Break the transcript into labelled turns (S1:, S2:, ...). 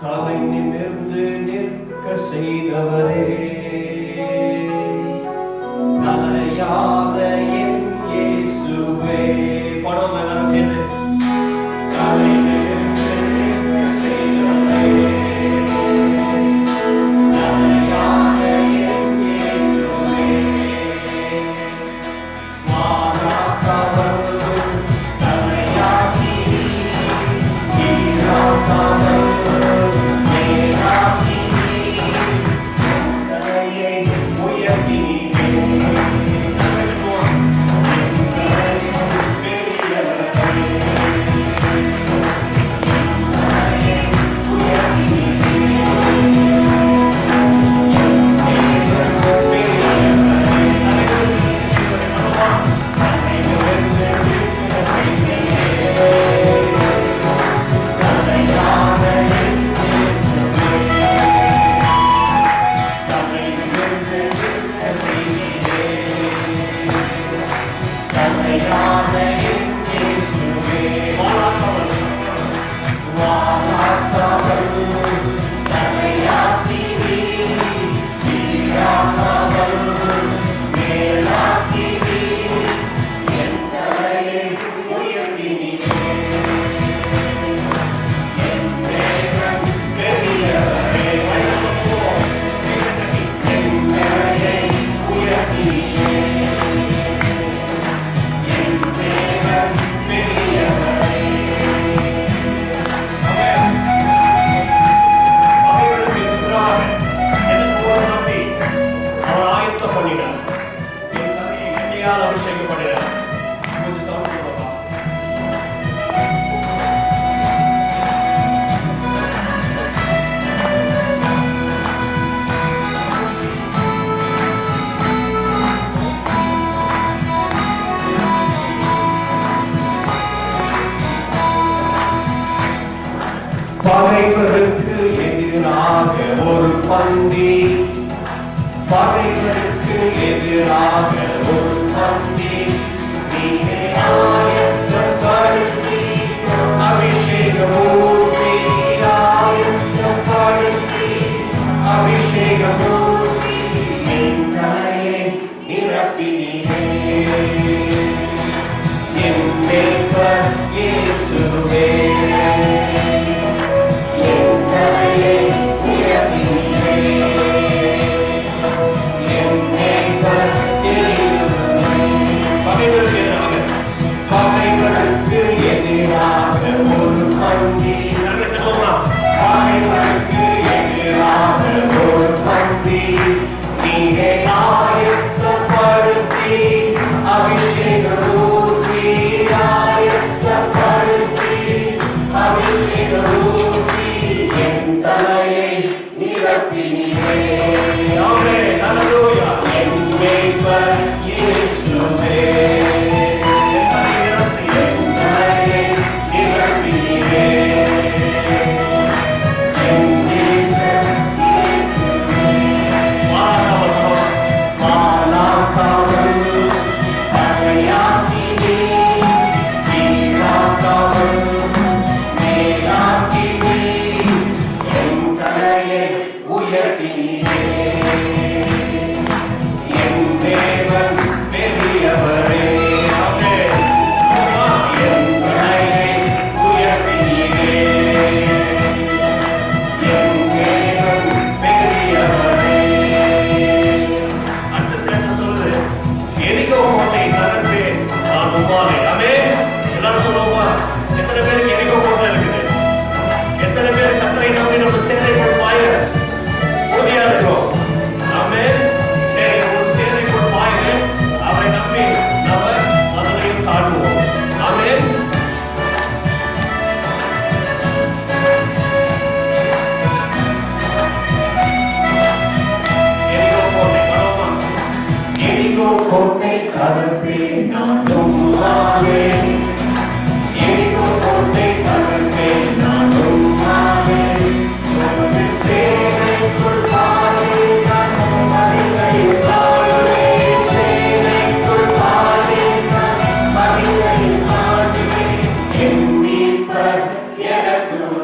S1: தலை நிமிர்ந்து நிற்க செய்தவரே. தலையாத பகைவருக்கு எதிராக ஒரு பந்தி. பகைவருக்கு எதிராக ஒரு பந்தி. நீ How we sing the rule. yet will